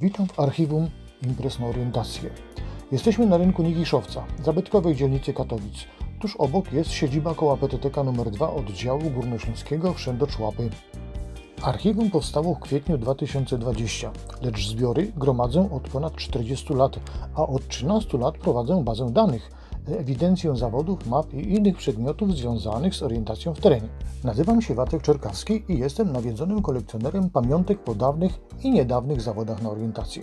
Witam w archiwum imprez na orientację. Jesteśmy na rynku Nigiszowca, zabytkowej dzielnicy Katowic. Tuż obok jest siedziba koła PTTK nr 2 oddziału górnośląskiego w Szędoczłapy. Archiwum powstało w kwietniu 2020, lecz zbiory gromadzę od ponad 40 lat, a od 13 lat prowadzę bazę danych, ewidencję zawodów, map i innych przedmiotów związanych z orientacją w terenie. Nazywam się Wacek Czerkawski i jestem nawiedzonym kolekcjonerem pamiątek po dawnych i niedawnych zawodach na orientację.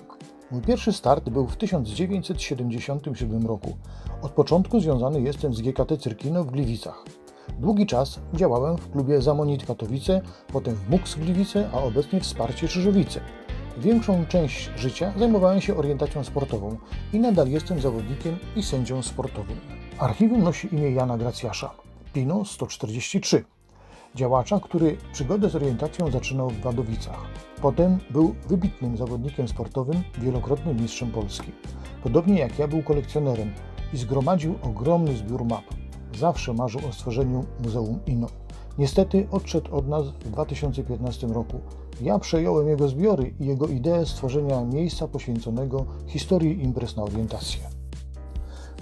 Mój pierwszy start był w 1977 roku. Od początku związany jestem z GKT Cyrkino w Gliwicach. Długi czas działałem w klubie Zamonit Katowice, potem w MUX Gliwice, a obecnie w Wsparcie Krzyżowice. Większą część życia zajmowałem się orientacją sportową i nadal jestem zawodnikiem i sędzią sportowym. Archiwum nosi imię Jana Gracjasza, Pino 143, działacza, który przygodę z orientacją zaczynał w Wadowicach. Potem był wybitnym zawodnikiem sportowym, wielokrotnym mistrzem Polski. Podobnie jak ja był kolekcjonerem i zgromadził ogromny zbiór map. Zawsze marzył o stworzeniu Muzeum Ino. Niestety odszedł od nas w 2015 roku. Ja przejąłem jego zbiory i jego ideę stworzenia miejsca poświęconego historii imprez na orientację.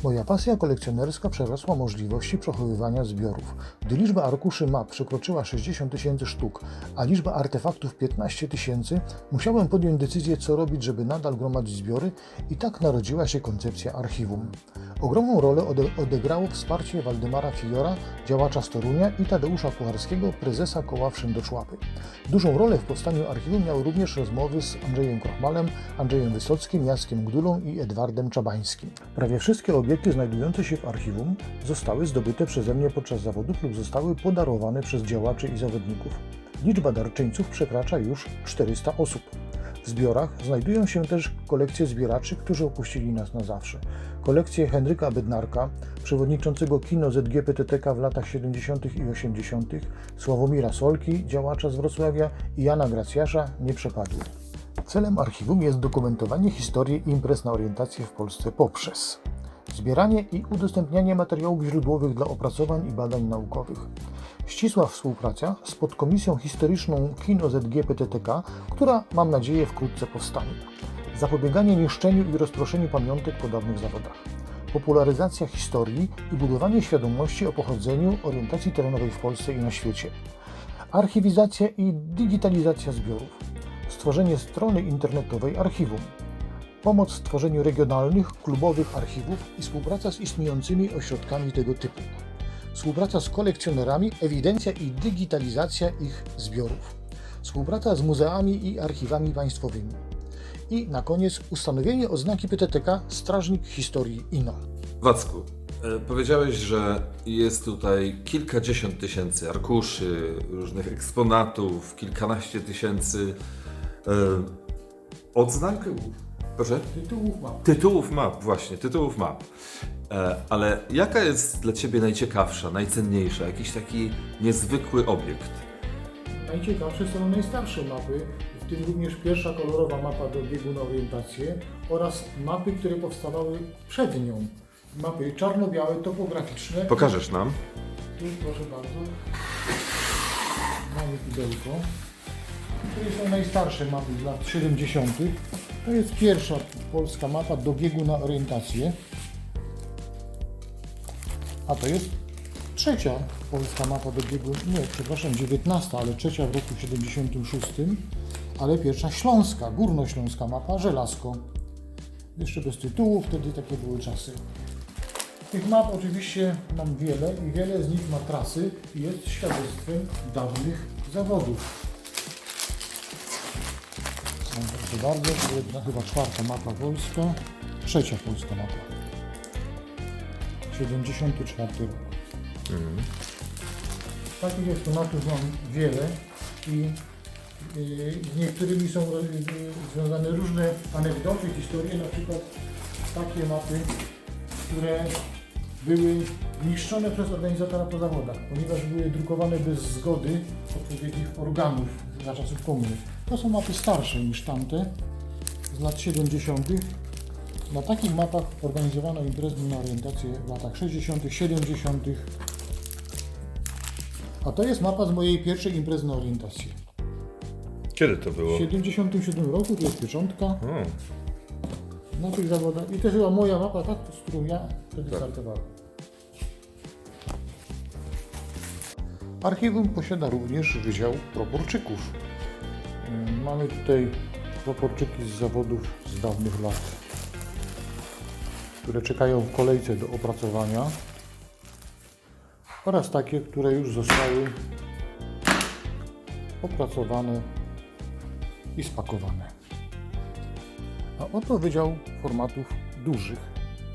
Moja pasja kolekcjonerska przerosła możliwości przechowywania zbiorów. Gdy liczba arkuszy map przekroczyła 60 tysięcy sztuk, a liczba artefaktów 15 tysięcy, musiałem podjąć decyzję, co robić, żeby nadal gromadzić zbiory i tak narodziła się koncepcja archiwum. Ogromną rolę ode- odegrało wsparcie Waldemara Fiora, działacza z Torunia i Tadeusza Pucharskiego, prezesa koła Wszędoczłapy. Dużą rolę w powstaniu archiwum miały również rozmowy z Andrzejem Krochmalem, Andrzejem Wysockim, Jackiem Gdulą i Edwardem Czabańskim. Prawie wszystkie obiekty znajdujące się w archiwum zostały zdobyte przeze mnie podczas zawodów lub zostały podarowane przez działaczy i zawodników. Liczba darczyńców przekracza już 400 osób. W zbiorach znajdują się też kolekcje zbieraczy, którzy opuścili nas na zawsze. Kolekcje Henryka Bednarka, przewodniczącego kino ZGPTTK w latach 70. i 80., Sławomira Solki, działacza z Wrocławia i Jana Gracjasza nie przepadły. Celem archiwum jest dokumentowanie historii imprez na orientację w Polsce poprzez zbieranie i udostępnianie materiałów źródłowych dla opracowań i badań naukowych, ścisła współpraca z podkomisją historyczną Kino ZGPTTK, która mam nadzieję wkrótce powstanie, zapobieganie niszczeniu i rozproszeniu pamiątek po dawnych zawodach, popularyzacja historii i budowanie świadomości o pochodzeniu orientacji terenowej w Polsce i na świecie, archiwizacja i digitalizacja zbiorów, stworzenie strony internetowej archiwum, pomoc w tworzeniu regionalnych, klubowych archiwów i współpraca z istniejącymi ośrodkami tego typu. Współpraca z kolekcjonerami, ewidencja i digitalizacja ich zbiorów. Współpraca z muzeami i archiwami państwowymi. I na koniec ustanowienie oznaki PTTK Strażnik Historii INO. Wacku, e, powiedziałeś, że jest tutaj kilkadziesiąt tysięcy arkuszy, różnych eksponatów, kilkanaście tysięcy e, odznak. Proszę? Tytułów mam. Tytułów map, właśnie, tytułów map. E, ale jaka jest dla Ciebie najciekawsza, najcenniejsza, jakiś taki niezwykły obiekt? Najciekawsze są najstarsze mapy, w tym również pierwsza kolorowa mapa do biegu na orientację oraz mapy, które powstawały przed nią. Mapy czarno-białe, topograficzne. Pokażesz nam? Tu proszę bardzo. Mamy pudełko. To są najstarsze mapy z lat 70. To jest pierwsza polska mapa do biegu na orientację. A to jest trzecia polska mapa do biegu, nie, przepraszam, 19, ale trzecia w roku 76, ale pierwsza śląska, górnośląska mapa, żelazko. Jeszcze bez tytułu, wtedy takie były czasy. Tych map oczywiście mam wiele i wiele z nich ma trasy i jest świadectwem dawnych zawodów. Proszę bardzo, jedna, chyba czwarta mapa polska, trzecia polska mapa. 74 rok. Takich eksponatów mam wiele i y, z niektórymi są y, związane różne anegdoty, historie, na przykład takie mapy, które były niszczone przez organizatora po zawodach, ponieważ były drukowane bez zgody odpowiednich organów za czasów komuny. To są mapy starsze niż tamte, z lat 70. Na takich mapach organizowano imprezy na orientację w latach 60., 70. A to jest mapa z mojej pierwszej imprezy na orientację. Kiedy to było? W 77 roku, to jest pieczątka O, na tych zawodach. I to jest chyba moja mapa, tak? Z którą ja wtedy Tak. startowałem. Archiwum posiada również Wydział Proporczyków. Mamy tutaj proporczyki z zawodów z dawnych lat, które czekają w kolejce do opracowania oraz takie, które już zostały opracowane i spakowane. A oto wydział formatów dużych.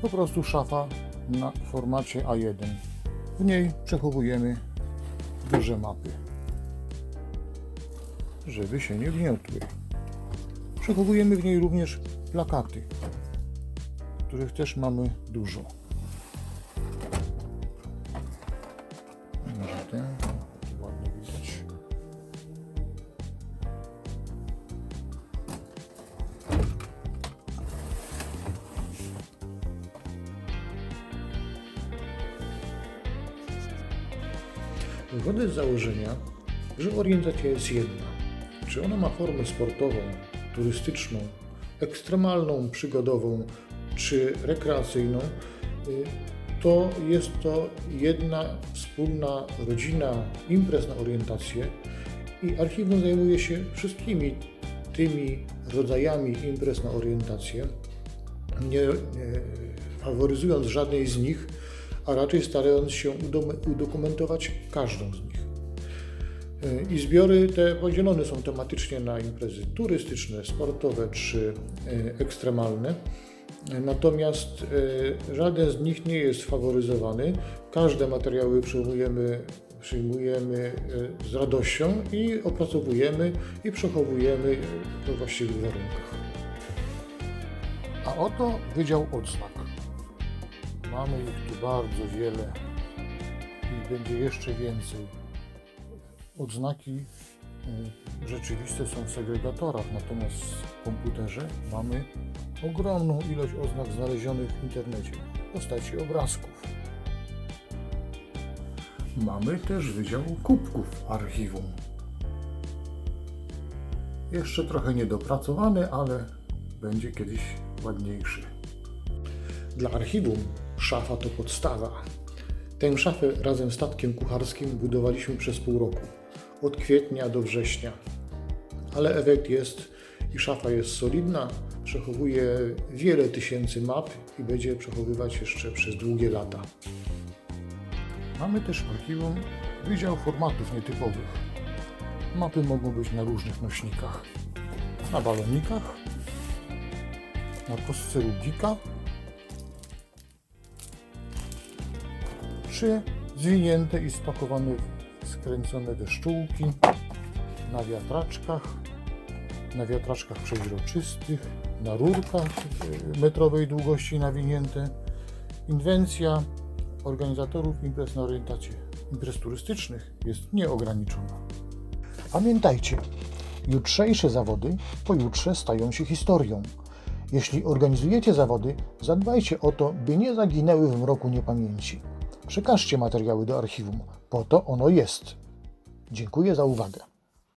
Po prostu szafa na formacie A1. W niej przechowujemy duże mapy, żeby się nie gniotły. Przechowujemy w niej również plakaty, których też mamy dużo. Wychodzę z założenia, że orientacja jest jedna. Czy ona ma formę sportową, turystyczną, ekstremalną, przygodową czy rekreacyjną, y, to jest to jedna wspólna rodzina imprez na orientację i archiwum zajmuje się wszystkimi tymi rodzajami imprez na orientację, nie e, faworyzując żadnej z nich, a raczej starając się udokumentować każdą z nich. E, I zbiory te podzielone są tematycznie na imprezy turystyczne, sportowe czy e, ekstremalne. E, Natomiast żaden z nich nie jest faworyzowany. Każde materiały przyjmujemy, przyjmujemy z radością i opracowujemy i przechowujemy we właściwych warunkach. A oto Wydział Odznak. Mamy ich tu bardzo wiele i będzie jeszcze więcej. Odznaki y, rzeczywiste są w segregatorach, natomiast w komputerze mamy ogromną ilość oznak znalezionych w internecie w postaci obrazków. Mamy też Wydział Kubków Archiwum. Jeszcze trochę niedopracowany, ale będzie kiedyś ładniejszy. Dla archiwum szafa to podstawa. Tę szafę razem z statkiem kucharskim budowaliśmy przez pół roku, od kwietnia do września. Ale efekt jest i szafa jest solidna, przechowuje wiele tysięcy map i będzie przechowywać jeszcze przez długie lata. Mamy też w archiwum Wydział Formatów Nietypowych. Mapy mogą być na różnych nośnikach. Na balonikach, na kostce Rubika, czy zwinięte i spakowane w skręcone deszczułki na wiatraczkach, na wiatraczkach przeźroczystych, na rurkach y, metrowej długości nawinięte. Inwencja organizatorów imprez na orientację imprez turystycznych jest nieograniczona. Pamiętajcie, jutrzejsze zawody pojutrze stają się historią. Jeśli organizujecie zawody, zadbajcie o to, by nie zaginęły w mroku niepamięci. Przekażcie materiały do archiwum, po to ono jest. Dziękuję za uwagę.